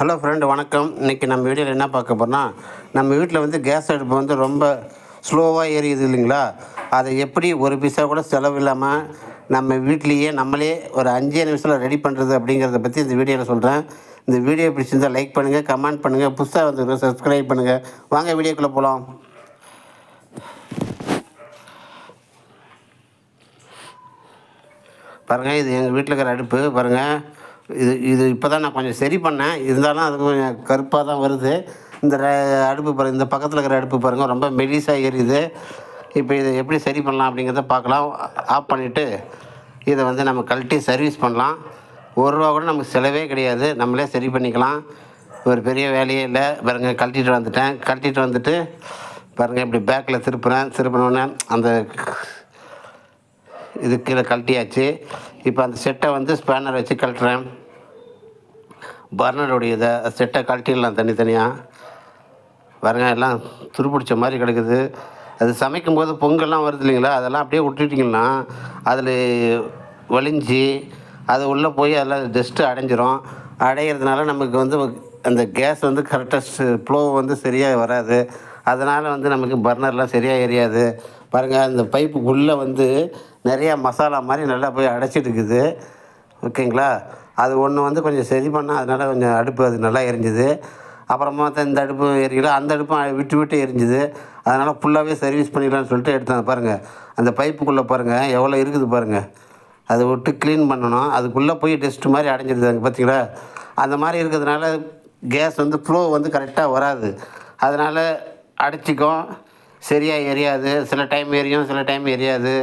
Hello friend வணக்கம். இன்றைக்கி நம்ம வீடியோவில் என்ன பார்க்க போகிறோம்னா நம்ம வீட்டில் வந்து கேஸ் அடுப்பு வந்து ரொம்ப ஸ்லோவாக எரியுது இல்லைங்களா? அதை எப்படி ஒரு பைசா கூட செலவு இல்லாமல் நம்ம வீட்லேயே நம்மளே ஒரு அஞ்சே நிமிஷத்தில் ரெடி பண்ணுறது அப்படிங்கிறத பற்றி இந்த வீடியோவில் சொல்கிறேன் இந்த வீடியோ பிடிச்சிருந்தால் லைக் பண்ணுங்கள் கமெண்ட் பண்ணுங்கள் புதுசாக வந்து சப்ஸ்கிரைப் பண்ணுங்கள் வாங்க வீடியோக்குள்ளே போகலாம் பாருங்கள் இது எங்கள் வீட்டில் இருக்கிற அடுப்பு. பாருங்கள் இது இது இப்போ தான் நான் கொஞ்சம் சரி பண்ணேன். இருந்தாலும் அது கொஞ்சம் கருப்பாக தான் வருது. இந்த அடுப்பு பாருங்கள் இந்த பக்கத்தில் இருக்கிற அடுப்பு பாருங்கள் ரொம்ப மெலிசாக எரியுது. இப்போ இதை எப்படி சரி பண்ணலாம் அப்படிங்கிறத பார்க்கலாம். ஆஃப் பண்ணிவிட்டு இதை வந்து நம்ம கழட்டி சர்வீஸ் பண்ணலாம். ஒரு ரூபா கூட நமக்கு செலவே கிடையாது. நம்மளே சரி பண்ணிக்கலாம். ஒரு பெரிய வேலையே இல்லை. பாருங்கள் கழட்டிட்டு வந்துட்டேன். கழட்டிட்டு வந்துட்டு பாருங்கள் இப்படி பேக்கில் திருப்புறேன். திருப்பினோடனே அந்த இது கீழே கழட்டியாச்சு. இப்போ அந்த செட்டை வந்து ஸ்பேனர் வச்சு கழட்டுறேன். பர்னருடைய இதை செட்டை கழட்டிடலாம் தனித்தனியாக பாருங்க எல்லாம் துருப்பிடிச்ச மாதிரி கிடக்குது. அது சமைக்கும் போது பொங்கல்லாம் வருது இல்லைங்களா? அதெல்லாம் அப்படியே விட்டுட்டிங்கன்னா அதில் வலிஞ்சு அது உள்ளே போய் அதெல்லாம் டஸ்ட்டு அடைஞ்சிரும். அடையிறதுனால நமக்கு வந்து அந்த கேஸ் வந்து கரெக்டாக ஃப்ளோ வந்து சரியாக வராது. அதனால் வந்து நமக்கு பர்னர்லாம் சரியாக எரியாது. பாருங்கள் அந்த பைப்புக்குள்ளே வந்து நிறையா மசாலா மாதிரி நல்லா போய் அடைச்சிட்டு இருக்குது. ஓகேங்களா? அது ஒன்று வந்து கொஞ்சம் சரி பண்ணால் அதனால் கொஞ்சம் அடுப்பு அது நல்லா எரிஞ்சுது. அப்புறமா தான் இந்த அடுப்பு எரியல அந்த அடுப்பும் விட்டு விட்டு எரிஞ்சுது. அதனால் ஃபுல்லாகவே சர்வீஸ் பண்ணிடலாம்னு சொல்லிட்டு எடுத்தேன். பாருங்கள் அந்த பைப்புக்குள்ளே பாருங்கள் எவ்வளோ இருக்குது பாருங்கள் அதை விட்டு க்ளீன் பண்ணணும். அதுக்குள்ளே போய் டெஸ்ட் மாதிரி அடைஞ்சிருது. அங்கே பார்த்தீங்களா அந்த மாதிரி இருக்கிறதுனால கேஸ் வந்து ஃப்ளோ வந்து கரெக்டாக வராது. அதனால் அடைச்சிக்கும். சரியாக எரியாது. சில டைம் எரியும் சில டைம் எரியாது.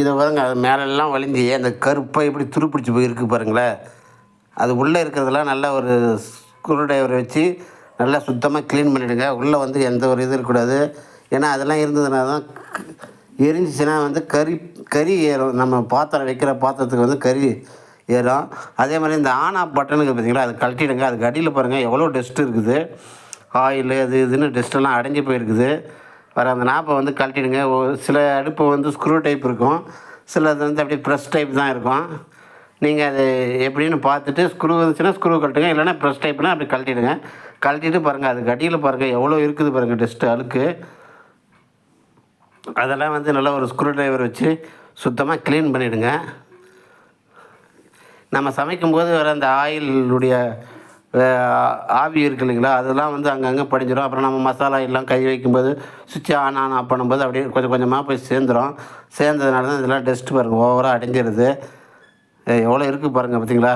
இதை பாருங்க அது மேலெல்லாம் வலிஞ்சு அந்த கருப்பாக எப்படி துருப்பிடிச்சு போயிருக்கு பாருங்களேன் அது உள்ளே இருக்கிறதெல்லாம் நல்லா ஒரு ஸ்க்ரூ ட்ரைவரை வச்சு நல்லா சுத்தமாக க்ளீன் பண்ணிவிடுங்க உள்ளே வந்து எந்த ஒரு இது இருக்கக்கூடாது. ஏன்னா அதெல்லாம் இருந்ததுனா தான் எரிஞ்சிச்சுன்னா வந்து கறி கறி ஏறும். நம்ம பாத்திரம் வைக்கிற பாத்திரத்துக்கு வந்து கறி ஏறும். அதே மாதிரி இந்த ஆன் ஆஃப் பட்டனுக்கு பார்த்தீங்களா அது கழட்டிடுங்க. அதுக்கு அடியில் பாருங்கள் எவ்வளோ டஸ்ட்டு இருக்குது. ஆயில் அது இதுன்னு டஸ்ட்டெல்லாம் அடைஞ்சு போயிருக்குது. வர அந்த நாப்பை வந்து கழட்டிடுங்க. சில அடுப்பு வந்து ஸ்க்ரூ டைப் இருக்கும். சிலது வந்து அப்படியே ப்ரெஸ் டைப் தான் இருக்கும். நீங்கள் அது எப்படின்னு பார்த்துட்டு ஸ்க்ரூ இருந்துச்சுன்னா ஸ்க்ரூ கழட்டுங்க. இல்லைன்னா ப்ரெஸ் டைப்னா அப்படி கழட்டிடுங்க. கழட்டிட்டு பாருங்கள் அதுக்கு அடியில் பாருங்கள் எவ்வளோ இருக்குது பாருங்கள் டெஸ்ட்டு அழுக்கு. அதெல்லாம் வந்து நல்லா ஒரு ஸ்க்ரூ டிரைவர் வச்சு சுத்தமாக க்ளீன் பண்ணிவிடுங்க நம்ம சமைக்கும்போது வர அந்த ஆயிலுடைய ஆவி இருக்கு இல்லைங்களா அதெல்லாம் வந்து அங்கங்கே படிஞ்சிடும் அப்புறம் நம்ம மசாலா எல்லாம் கை வைக்கும்போது சுவிட்ச் ஆன் ஆன் ஆஃப் பண்ணும்போது அப்படியே கொஞ்சம் கொஞ்சமாக போய் சேர்ந்துடும் சேர்ந்ததுனால தான் இதெல்லாம் டஸ்ட் பாருங்கள் ஓவராக அடைஞ்சிருது. எவ்வளோ இருக்குது பாருங்கள் பார்த்தீங்களா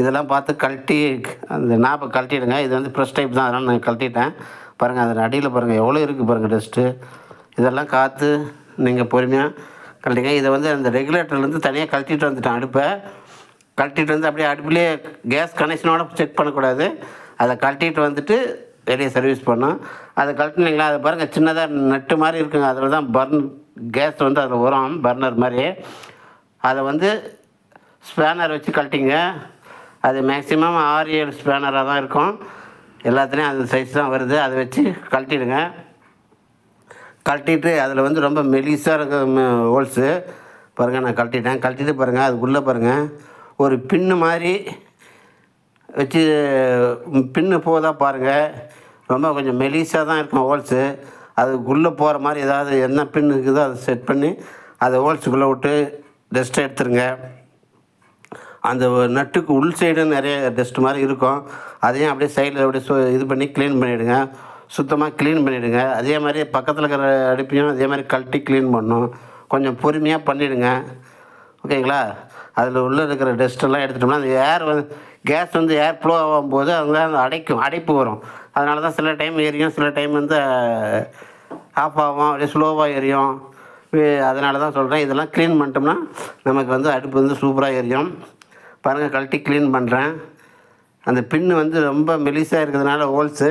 இதெல்லாம் பார்த்து கழட்டி அந்த நாப்பை கழட்டிடுங்க. இது வந்து ஃப்ரெஷ் டைப் தான் அதனால் நான் கழட்டிட்டேன். பாருங்கள் அதன் அடியில் பாருங்கள் எவ்வளோ இருக்குது பாருங்கள் டஸ்ட்டு இதெல்லாம் காற்று நீங்கள் பொறுமையாக கழட்டிங்க. இதை வந்து அந்த ரெகுலேட்டர்லேருந்து தனியாக கழட்டிட்டு வந்துட்டேன் அடுப்பை. கழட்டிட்டு வந்து அப்படியே அடுப்புலேயே கேஸ் கனெக்ஷனோட செக் பண்ணக்கூடாது. அதை கழட்டிட்டு வந்துட்டு வெளியே சர்வீஸ் பண்ணோம் அதை கழட்டினீங்களா அதை பாருங்கள் சின்னதாக நட்டு மாதிரி இருக்குங்க. அதில் தான் பர்ன் கேஸ் வந்து அதில் உரம் பர்னர் மாதிரி அதை வந்து ஸ்பேனர் வச்சு கழட்டிங்க. அது மேக்ஸிமம் ஆறு ஏழு ஸ்பேனராக தான் இருக்கும். எல்லாத்துலேயும் அந்த சைஸ் தான் வருது. அதை வச்சு கழட்டிடுங்க. கழட்டிட்டு அதில் வந்து ரொம்ப மெலிசாக இருக்க ஹோல்ஸு பாருங்கள் நான் கழட்டிட்டேன். கழட்டிட்டு பாருங்கள் அதுக்குள்ளே பாருங்கள் ஒரு பின்னு மாதிரி வச்சு பின்னு போதா பாருங்கள் ரொம்ப கொஞ்சம் மெலிசாக தான் இருக்கும் ஹோல்ஸு. அதுக்குள்ளே போகிற மாதிரி ஏதாவது என்ன பின் இருக்குதோ அதை செட் பண்ணி அதை ஹோல்ஸுக்குள்ளே விட்டு டஸ்ட்டை எடுத்துருங்க. அந்த நட்டுக்கு உள் சைடு நிறைய டஸ்ட் மாதிரி இருக்கும். அதையும் அப்படியே சைடில் அப்படியே சு இது பண்ணி க்ளீன் பண்ணிவிடுங்க சுத்தமாக க்ளீன் பண்ணிவிடுங்க அதே மாதிரி பக்கத்தில் இருக்கிற அடுப்பையும் அதே மாதிரி கழட்டி க்ளீன் பண்ணணும். கொஞ்சம் பொறுமையாக பண்ணிவிடுங்க ஓகேங்களா? அதில் உள்ளே இருக்கிற டஸ்ட்டெல்லாம் எடுத்துட்டோம்னா அந்த ஏர் வந்து கேஸ் வந்து ஏர் ஃப்ளோ ஆகும்போது அங்கே அந்த அடைக்கும் அடைப்பு வரும். அதனால தான் சில டைம் எரியும் சில டைம் வந்து ஆஃப் ஆகும் அப்படியே ஸ்லோவாக எரியும். அதனால தான் சொல்கிறேன் இதெல்லாம் க்ளீன் பண்ணிட்டோம்னா நமக்கு வந்து அடுப்பு வந்து சூப்பராக எரியும். பாருங்கள் கழட்டி க்ளீன் பண்ணுறேன் அந்த பின்னு வந்து ரொம்ப மெலிசாக இருக்கிறதுனால ஹோல்ஸு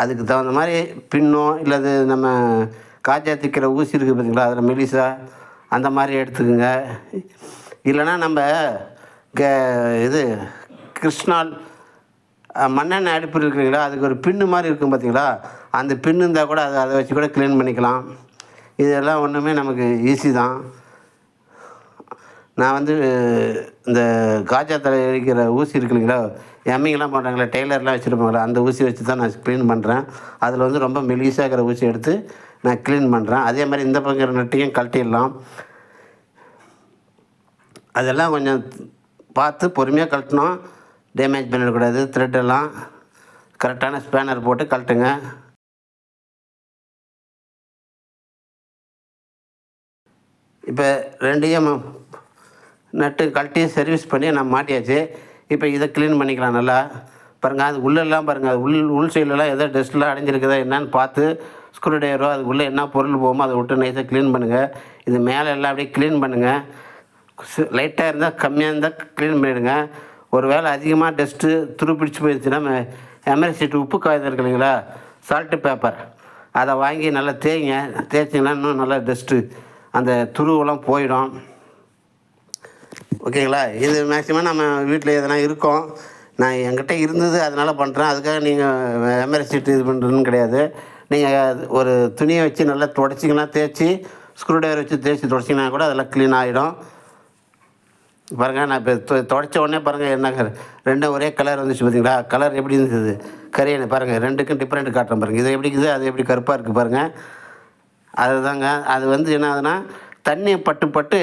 அதுக்கு தகுந்த மாதிரி பின்னோ இல்லது நம்ம காய்ச்சா திக்கிற ஊசி இருக்குது பார்த்தீங்களா அதில் மெலிசா அந்த மாதிரி எடுத்துக்கோங்க. இல்லைன்னா நம்ம க இது கிருஷ்ணால் மண்ணெண்ணெய் அடுப்பு இருக்குங்களா அதுக்கு ஒரு பின்னு மாதிரி இருக்கும் பார்த்தீங்களா? அந்த பின்னு இருந்தால் கூட அதை அதை வச்சு கூட க்ளீன் பண்ணிக்கலாம். இதெல்லாம் ஒன்றுமே நமக்கு ஈஸி தான். நான் வந்து இந்த காஜா தலை இருக்கிற ஊசி இருக்குல்லைங்களா எம்மிங்கெல்லாம் பண்ணுறாங்களே டெய்லர்லாம் வச்சுருப்பாங்களே அந்த ஊசி வச்சு தான் நான் க்ளீன் பண்ணுறேன் அதில் வந்து ரொம்ப மெலிசாக இருக்கிற ஊசி எடுத்து நான் க்ளீன் பண்ணுறேன் அதே மாதிரி இந்த பக்கம் நட்டையும் கழட்டிடலாம். அதெல்லாம் கொஞ்சம் பார்த்து பொறுமையாக கழட்டணும். டேமேஜ் பண்ணிடக்கூடாது த்ரெட்டெல்லாம் கரெக்டான ஸ்பேனர் போட்டு கழட்டுங்க. இப்போ ரெண்டையும் நட்டு கழட்டி சர்வீஸ் பண்ணி நான் மாட்டியாச்சு. இப்போ இதை க்ளீன் பண்ணிக்கலாம் நல்லா. பாருங்கள் அது உள்ளெல்லாம் பாருங்கள் அது உள் உள் சைட்லலாம் எதோ டஸ்ட்லாம் அடைஞ்சிருக்குதா என்னன்னு பார்த்து ஸ்க்ரூ ட்ரைவரோ அதுக்குள்ளே என்ன பொருள் போகுமோ அதை விட்டு நைஸாக க்ளீன் பண்ணுங்கள் இது மேலே எல்லாம் அப்படியே க்ளீன் பண்ணுங்கள் லைட்டாக இருந்தால் கம்மியாக இருந்தால் க்ளீன் பண்ணிவிடுங்க ஒரு வேளை அதிகமாக டஸ்ட்டு துரு பிடிச்சி போயிடுச்சுன்னா எம்எல் சீட்டு உப்பு காகிதம் இருக்கு இல்லைங்களா? சால்ட்டு பேப்பர் அதை வாங்கி நல்லா தேய்ங்க. தேய்ச்சிங்கன்னா இன்னும் நல்லா டஸ்ட்டு அந்த துருவெல்லாம் போயிடும். ஓகேங்களா? இது மேக்ஸிமம் நம்ம வீட்டில் எதனா இருக்கோம். நான் என்கிட்ட இருந்தது அதனால் பண்ணுறேன் அதுக்காக நீங்கள் எம்எல் சீட்டு இது பண்ணுறதுன்னு கிடையாது. நீங்கள் ஒரு துணியை வச்சு நல்லா துடைச்சிங்கன்னா தேய்ச்சி ஸ்க்ரூ ட்ரைவர் வச்சு தேய்ச்சி துடைச்சிங்கன்னா கூட அதெல்லாம் க்ளீன் ஆகிடும் பாருங்கள் நான் இப்போ தொ தொடச்ச உடனே பாருங்கள் என்ன ரெண்டும் ஒரே கலர் வந்துச்சு பார்த்தீங்களா கலர் எப்படி இருந்தது? கரியனை பாருங்கள் ரெண்டுக்கும் டிஃப்ரெண்ட் காட்டுறேன் பாருங்கள் இது எப்படி இருக்குது அது எப்படி கருப்பாக இருக்குது பாருங்கள் அதுதாங்க அது வந்து என்ன ஆகுதுன்னா தண்ணி பட்டு பட்டு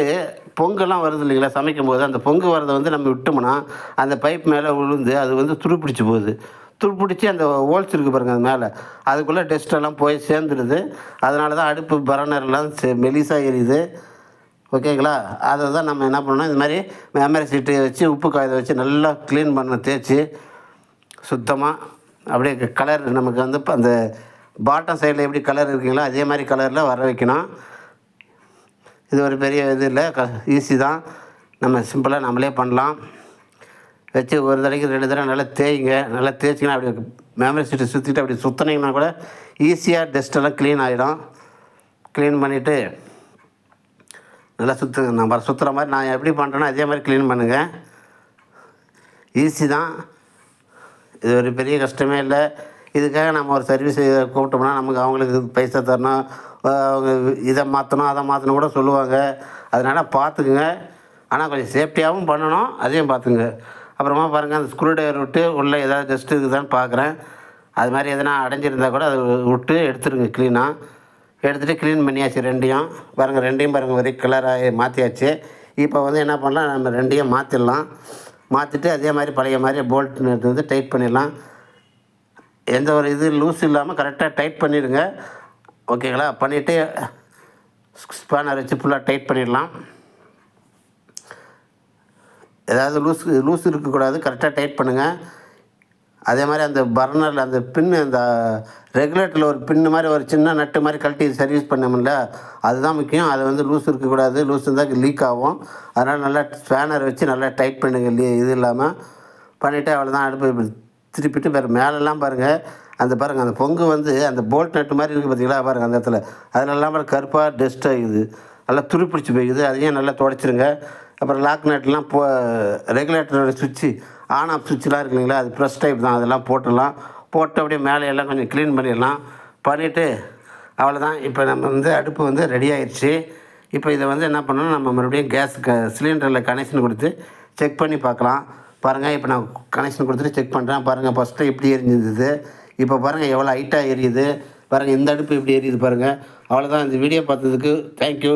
பொங்கெல்லாம் வருது இல்லைங்களா சமைக்கும் போது அந்த பொங்கு வரதை வந்து நம்ம விட்டோம்னா அந்த பைப் மேலே விழுந்து அது வந்து துருப்பிடிச்சு போகுது. துருப்பிடிச்சு அந்த ஹோல்ஸ் இருக்குது பாருங்கள் அது மேலே. அதுக்குள்ளே டெஸ்ட்டெல்லாம் போய் சேர்ந்துடுது. அதனால தான் அடுப்பு பரணர்லாம் செ மெலிசாக எரியுது. ஓகேங்களா? அதை தான் நம்ம என்ன பண்ணணும்? இது மாதிரி மெமரி சீட்டு வச்சு உப்பு காயதை வச்சு நல்லா க்ளீன் பண்ண தேய்ச்சி சுத்தமாக அப்படியே கலர் நமக்கு வந்து இப்போ அந்த பாட்டம் சைடில் எப்படி கலர் இருக்குங்களோ அதே மாதிரி கலரில் வர வைக்கணும். இது ஒரு பெரிய இது இல்லை க ஈஸி தான். நம்ம சிம்பிளாக நம்மளே பண்ணலாம். வச்சு ஒரு தடவைக்கு ரெண்டு தடவை நல்லா தேய்ங்க நல்லா தேய்ச்சிங்கன்னா அப்படி மெமரி சீட்டை சுற்றிட்டு அப்படி சுற்றினீங்கன்னா கூட ஈஸியாக டஸ்ட்டெல்லாம் க்ளீன் ஆகிடும் க்ளீன் பண்ணிவிட்டு நல்லா சுற்றுங்க நம்ம சுற்றுற மாதிரி நான் எப்படி பண்ணுறேனோ அதே மாதிரி க்ளீன் பண்ணுங்கள் ஈஸி தான். இது ஒரு பெரிய கஷ்டமே இல்லை. இதுக்காக நம்ம ஒரு சர்வீஸ் கூப்பிட்டோம்னா நமக்கு அவங்களுக்கு பைசா தரணும். அவங்க இதை மாற்றணும் அதை மாற்றணும் கூட சொல்லுவாங்க. அதனால் பார்த்துக்குங்க. ஆனால் கொஞ்சம் சேஃப்டியாகவும் பண்ணணும் அதையும் பார்த்துங்க அப்புறமா பாருங்கள் அந்த ஸ்க்ரூ ட்ரைவர் விட்டு உள்ளே ஏதாவது டெஸ்ட் இருக்குதான்னு பார்க்குறேன். அது மாதிரி எதனா அடைஞ்சிருந்தால் கூட அதை விட்டு எடுத்துருங்க க்ளீனாக எடுத்துகிட்டு க்ளீன் பண்ணியாச்சு ரெண்டையும். பாருங்கள் ரெண்டையும் பாருங்கள் ஒரே கலராக மாற்றியாச்சு இப்போ வந்து என்ன பண்ணலாம் நம்ம ரெண்டையும் மாற்றிடலாம் மாற்றிட்டு அதே மாதிரி பழைய மாதிரி போல்ட் வந்து டைட் பண்ணிடலாம். எந்த ஒரு இது லூஸ் இல்லாமல் கரெக்டாக டைட் பண்ணிடுங்க. ஓகேங்களா பண்ணிவிட்டு ஸ்பேனர் வச்சு ஃபுல்லாக டைட் பண்ணிடலாம். ஏதாவது லூஸ் லூஸ் இருக்கக்கூடாது கரெக்டாக டைட் பண்ணுங்கள் அதே மாதிரி அந்த பர்னரில் அந்த பின்னு அந்த ரெகுலேட்டரில் ஒரு பின்னு மாதிரி ஒரு சின்ன நட்டு மாதிரி கழட்டி சர்வீஸ் பண்ணோம்ல அதுதான் முக்கியம். அது வந்து லூஸ் இருக்கக்கூடாது. லூஸ் இருந்தால் லீக் ஆகும். அதனால் நல்லா ஸ்பேனர் வச்சு நல்லா டைட் பண்ணுங்க. லீ இது இல்லாமல் பண்ணிவிட்டு அவ்வளோதான் அடுப்பு திருப்பிட்டு வேறு மேலெல்லாம் பாருங்கள் அந்த பாருங்கள் அந்த பொங்கு வந்து அந்த போல்ட் நட்டு மாதிரி இருக்குது பார்த்தீங்களா பாருங்கள் அந்த இடத்துல. அதிலெல்லாம் பாருங்க கருப்பாக டஸ்ட் ஆகுது நல்லா துருப்பிடிச்சு போய்க்குது அதையும் நல்லா துடைச்சிருங்க. அப்புறம் லாக் நட்லாம் போ ரெகுலேட்டரோட சுவிட்சு ஆன் ஆஃப் சுவிட்செலாம் இருக்கு இல்லைங்களா? அது ப்ரெஸ் டைப் தான். அதெல்லாம் போட்டுடலாம். போட்டு அப்படியே மேலே எல்லாம் கொஞ்சம் க்ளீன் பண்ணிடலாம். பண்ணிவிட்டு அவ்வளோதான் இப்போ நம்ம வந்து அடுப்பு வந்து ரெடி ஆயிடுச்சு இப்போ இதை வந்து என்ன பண்ணணும்? நம்ம மறுபடியும் கேஸ் க சிலிண்டரில் கனெக்ஷன் கொடுத்து செக் பண்ணி பார்க்கலாம். பாருங்கள் இப்போ நான் கனெக்ஷன் கொடுத்துட்டு செக் பண்ணுறேன் பாருங்கள் ஃபஸ்ட்டு இப்படி எரிஞ்சிருந்தது. இப்போ பாருங்கள் எவ்வளோ ஹைட்டாக எரியுது. பாருங்கள் இந்த அடுப்பு இப்படி எரியுது பாருங்கள் அவ்வளோதான் இந்த வீடியோ பார்த்ததுக்கு தேங்க்யூ